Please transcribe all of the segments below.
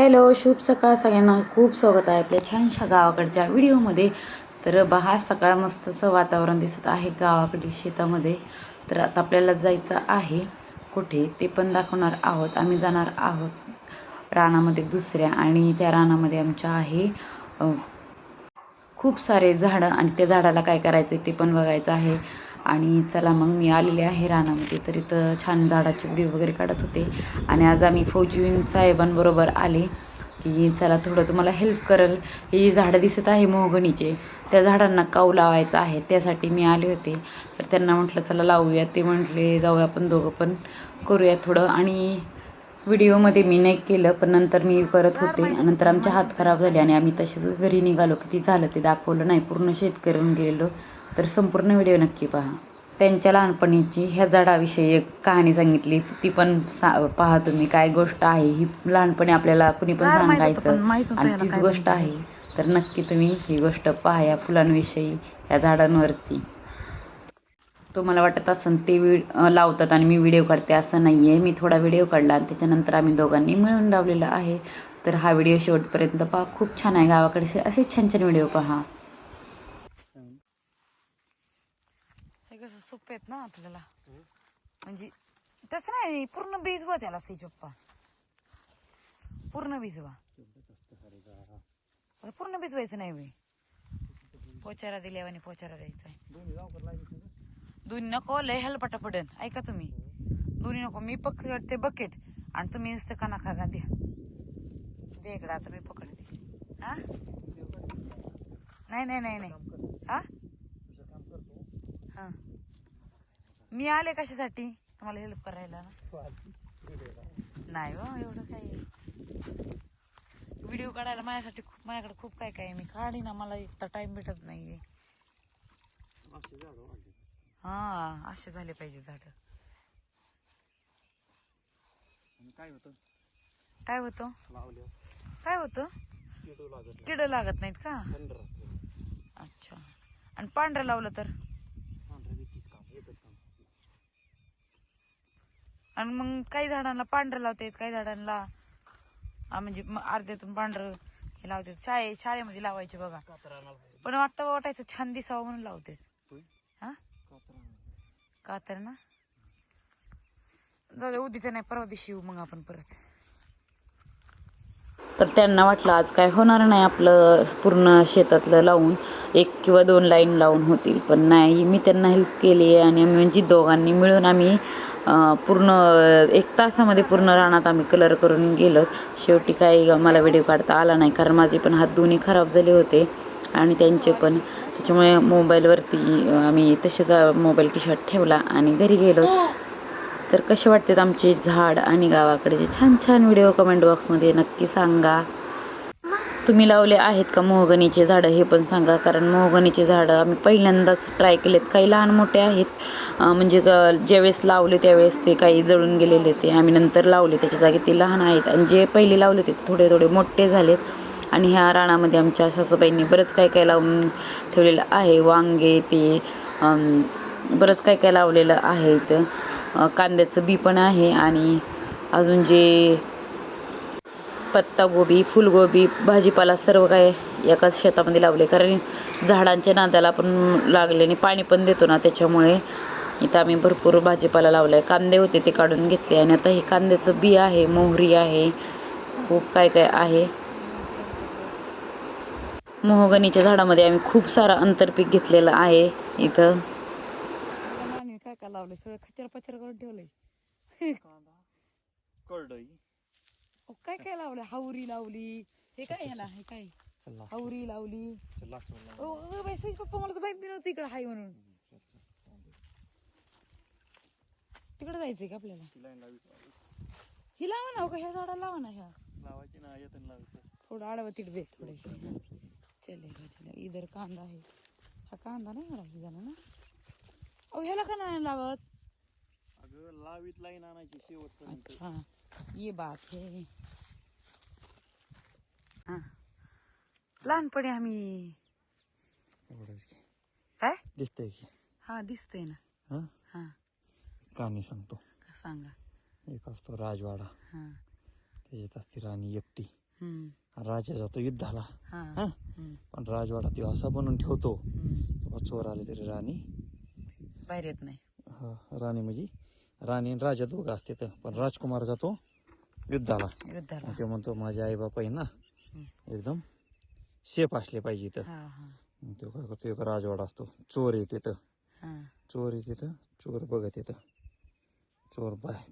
Hello शुभ सकाळ सगळ्यांना. खूप स्वागत आहे आपल्या छानशा गावाकडच्या व्हिडिओमध्ये. तर बहा सकाळ मस्त असं वातावरण दिसत आहे गावाकडील शेतामध्ये. तर आता आपल्याला जायचं आहे कुठे ते पण दाखवणार आहोत. आम्ही जाणार आहोत रानामध्ये दुसऱ्या आणि त्या रानामध्ये आमच्या आहे खूप सारे झाडं आणि त्या झाडाला काय करायचं आहे ते पण बघायचं आहे. आणि चला मग मी आलेले आहे रानामध्ये तर इथं छान झाडाची व्हिडिओ वगैरे काढत होते. आणि आज आम्ही फौजी साहेबांबरोबर आले की चला थोडं तुम्हाला हेल्प करल. हे जी झाडं दिसत आहे मोहगणीचे त्या झाडांना काऊ लावायचा आहे त्यासाठी मी आले होते. तर त्यांना म्हटलं चला लावूया. ते म्हटले जाऊया आपण दोघं पण करूया थोडं. आणि व्हिडिओमध्ये मी नाही केलं पण नंतर मी करत होते. नंतर आमचे हात खराब झाले आणि आम्ही तसेच घरी निघालो किती झालं ते दाखवलं नाही. पूर्ण शेतकऱ्याहून गेलेलो. तर संपूर्ण व्हिडिओ नक्की पहा. त्यांच्या लहानपणीची ह्या झाडाविषयी एक कहाणी सांगितली. ती पण सा पहा तुम्ही काय गोष्ट आहे? ही लहानपणी आपल्याला कुणी पण सांगायचं आणि तीच गोष्ट. आहे. तर नक्की तुम्ही ही गोष्ट पहा या फुलांविषयी या झाडांवरती. तुम्हाला वाटत असेल ते वि लावतात आणि मी व्हिडिओ काढते असं नाही आहे मी थोडा व्हिडिओ काढला आणि त्याच्यानंतर आम्ही दोघांनी मिळून लावलेला आहे. तर हा व्हिडिओ शेवटपर्यंत पहा. खूप छान आहे गावाकडचे असे छान छान व्हिडिओ पहा. हे कसं सोपं आहेत ना आपल्याला. म्हणजे तसं नाही पूर्ण भिजवा त्याला सिजप्पा. पूर्ण भिजवा. पूर्ण भिजवायचं नाही पोचारा दिल्यावानी पोचारा द्यायचा आहे दोन्ही नको लय हलपटा पडन. ऐका तुम्ही. दोन्ही नको. मी पकडते बकेट आणि तुम्ही नुसतं काना खागा द्या. दे इकडं आता मी पकडते. हा? नाही नाही नाही नाही. हा? हा. मी आले कशासाठी? तुम्हाला हेल्प करायला नाही हो एवढं काही व्हिडिओ काढायला माझ्यासाठी खूप माझ्याकडे खूप काय काय मी काढीन मला एक तर टाइम भेटत नाहीये. हा असे झाले पाहिजे झाड. काय होतं? काय होतं? काय होतं? किडू लागत नाहीत का? अच्छा. आणि पांढरं लावलं तर? आणि मग काही झाडांना पांढरं लावतात काही झाडांना म्हणजे अर्ध्यातून पांढरं हे लावतात शाळे शाळेमध्ये लावायचे बघा. पण वाटतं वाटायचं छान दिसावं म्हणून लावते का तर ना? जाऊ दे उद्याचं नाही परवा दिवशी येऊ मग आपण परत. तर त्यांना वाटलं आज काय होणार नाही आपलं पूर्ण शेतातलं लावून. एक किंवा दोन लाईन लावून होतील. पण नाही मी त्यांना हेल्प केली आणि आम्ही म्हणजे दोघांनी मिळून आम्ही पूर्ण एक तासामध्ये पूर्ण रानात आम्ही कलर करून गेलो. शेवटी काही मला व्हिडिओ काढता आला नाही कारण माझे पण हात दोन्ही खराब झाले होते आणि त्यांचे पण. त्याच्यामुळे मोबाईलवरती आम्ही तसेच मोबाईल किशात ठेवला आणि घरी गेलो. तर कसे वाटतात आमचे झाड आणि गावाकडे छान छान व्हिडिओ कमेंट बॉक्समध्ये नक्की सांगा. तुम्ही लावले आहेत का मोहगणीचे झाडं? हे पण सांगा कारण मोहगणीचे झाडं आम्ही पहिल्यांदाच ट्राय केलेत. काही लहान मोठे आहेत. म्हणजे ज्यावेळेस लावले त्यावेळेस ते काही जळून गेलेले ते आम्ही नंतर लावले. त्याच्या जागी ते लहान आहेत. आणि जे पहिले लावले ते थोडे थोडे मोठे झालेत. आणि ह्या रानामध्ये आमच्या सासूबाईंनी बरंच काय काय लावून ठेवलेलं आहे. वांगे ते बरंच काय काय लावलेलं आहे कांद्याचं बी पण आहे आणि अजून जे पत्तागोबी फुलगोबी भाजीपाला सर्व काय एकाच शेतामध्ये लावले. कारण झाडांच्या नांद्याला पण लागले आणि पाणी पण देतो ना त्याच्यामुळे. इथं आम्ही भरपूर भाजीपाला लावला आहे कांदे होते ते काढून घेतले आणि आता हे कांद्याचं बी आहे मोहरी आहे खूप काय काय आहे. मोहगणीच्या झाडामध्ये आम्ही खूप सारा आंतरपीक घेतलेलं आहे इथं. काय लावलंय? सगळं खचर पचर करून ठेवलंय. कांदा करडई. अहो, काय काय लावलंय? हावरी लावली. हे काय याला? हे काय? हावरी लावली. बाई सईज पप्पा मला तर माहीत बी नव्हतं इकडं हाय म्हणून. तिकडे जायचंय का आपल्याला? ही लावा. ना हो का ह्या झाडाला लावा ना ह्या. लावायची ना येतं लावायचं. थोडं आडवं तिडवे थोडे. चलेगा चलेगा इधर कांदा आहे. हा कांदा नाही एवढा ही झाला ना? अहो ह्याला का नाही लावत? अगं लावीत लाईन आणायची शेवटपर्यंत. अच्छा. ये बात है हा. लहानपणी आम्ही काय? दिसतंय की. हा दिसतंय ना. हा? हा. कहाणी सांगतो. का सांगा? एक असतो राजवाडा. हा. त्याच्यात असते राणी एकटी. हम्म, राजा जातो युद्धाला हा, हा? हम्म, पण राजवाडा तो असा बनवून ठेवतो. हम्म. तेव्हा चोर आले तरी राणी बाहेर येत नाही. हा, राणी म्हणजे? राणी आणि राजा दोघं असते तर पण राजकुमार जातो युद्धाला. युद्धाला. ते म्हणतो माझे आई बाप आहे ना एकदम सेफ असले पाहिजे इथं. हा हा. मग तो काय करतो एक राजवाडा असतो. चोर येते तर हा. चोर येते तर चोर बघत येतं चोर बाहेर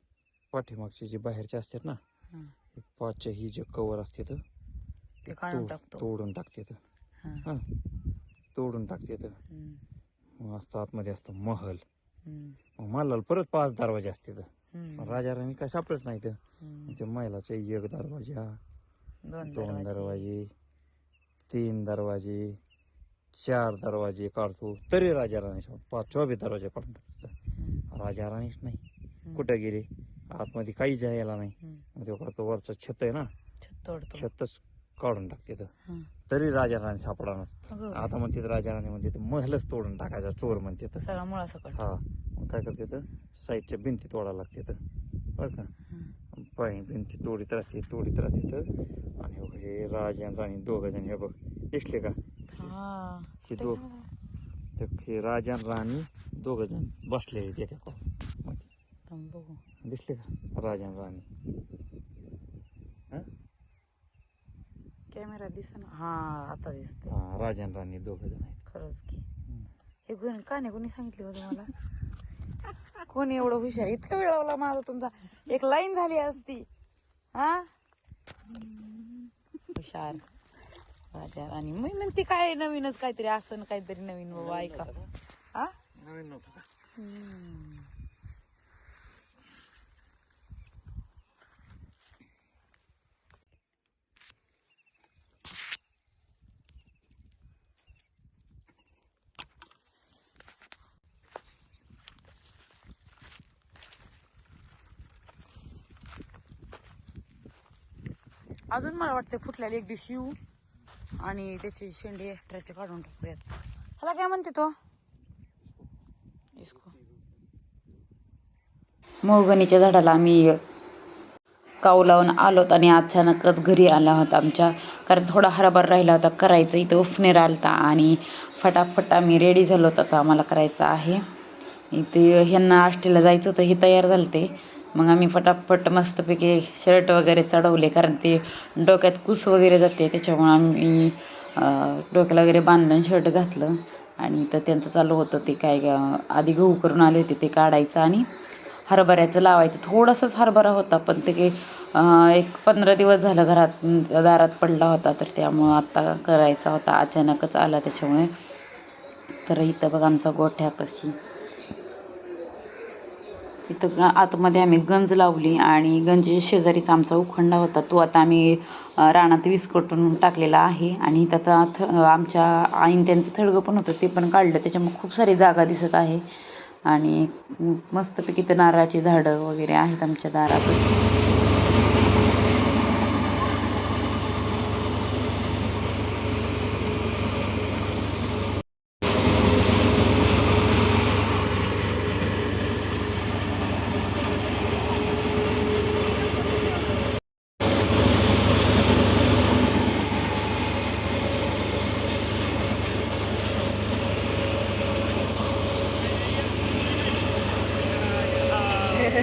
पाठीमागचे जे बाहेरचे असतात ना हा. हे पाचच्या ही जे कवर असते तर ते काढून तोड- टाकतो. तोडून टाकते तर हा, हा. तोडून टाकते तर हम्म, मग असतं आतमध्ये असतं महल. मग महलाला परत पाच दरवाजे असते राजा राणी काय सापडत नाही तर. ते महिलाचे एक दरवाजा दोन दरवाजे. तीन दरवाजे चार दरवाजे काढतो. तरी राजा राणी पाच चोवीस दरवाजे काढून टाकतो राजा राणीच नाही. कुठं गेले? आतमध्ये काहीच यायला नाही. ते करतो वरचं छत आहे ना. छत छतच काढून टाकते तर. तरी राजा राणी सापडणार आता म्हणते राजा राणी म्हणते महलच तोडून टाकायचा चोर म्हणते तर सगळा मुळा सकट. हा. काय करते तर साईडच्या भिंती तोडायला लागते तर बरं का? पाय भिंती तोडीत राहते तोडीत राहते तर आणि हो राजा आणि राणी दोघं जण हे बघ. दिसले का? हा. हे हे राजा आणि राणी दोघं जण बसले एका दिसले का? राजा आणि राणी. कॅमेरा दिसना. हा आता दिसते हा राजा आणि राणी दोघं जण आहेत. खरंच की. हे कोणी का नाही कोणी सांगितले होते मला? कोणी एवढं हुशार? इतका वेळ लावला माझा तुमचा. एक लाईन झाली असती. हा? हुशार. राजा राणी. मी म्हणते काय नवीनच काहीतरी असं काहीतरी नवीन बाबा ऐका. हा? नवीन नव्हतं अजून मला वाटतं फुटल्याला एक दिवशी येऊ. आणि त्याची शेंडी एक्स्ट्राचे काढून टाकूयात. ह्याला काय म्हणते तो? इसको. मोहगणीच्या झाडाला आम्ही काऊ लावून आलोत आणि अचानकच घरी आला होता आमच्या. कारण थोडा हराभर राहिला होता करायचं. इथं उफनेर आलता आणि फटाफट आम्ही रेडी झालो होतो आता आम्हाला करायचं आहे. इथे ह्यांना आष्टीला जायचं होतं हे तयार झालं ते मग आम्ही फटाफट मस्तपैकी शर्ट वगैरे चढवले कारण ते डोक्यात कुस वगैरे जाते त्याच्यामुळं आम्ही डोक्याला वगैरे बांधलं शर्ट घातलं. आणि तर त्यांचं चालू होतं ते काय आधी गहू करून आले होते ते काढायचं आणि हरभऱ्याचं लावायचं. थोडासाच हरभरा होता पण ते काही, एक पंधरा दिवस झालं घरात दारात पडला होता तर त्यामुळं आत्ता करायचा होता अचानकच आला त्याच्यामुळे. तर इथं बघ आमचा गोठ्यापाशी. इथं आतमध्ये आम्ही गंज लावली आणि गंजेच्या शेजारीच आमचा उखंडा होता तो आता आम्ही रानात विस्कटून टाकलेला आहे. आणि त्याचा थ आमच्या आईन त्यांचं थडगं पण होतं ते पण काढलं. त्याच्यामुळे खूप सारी जागा दिसत आहे. आणि मस्तपैकी इथं नारळाची झाडं वगैरे आहेत आमच्या दारात.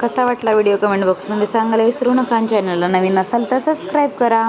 कसा वाटला व्हिडिओ कमेंट बॉक्समध्ये सांगायला विसरू नका चॅनलला नवीन असाल तर सबस्क्राईब करा.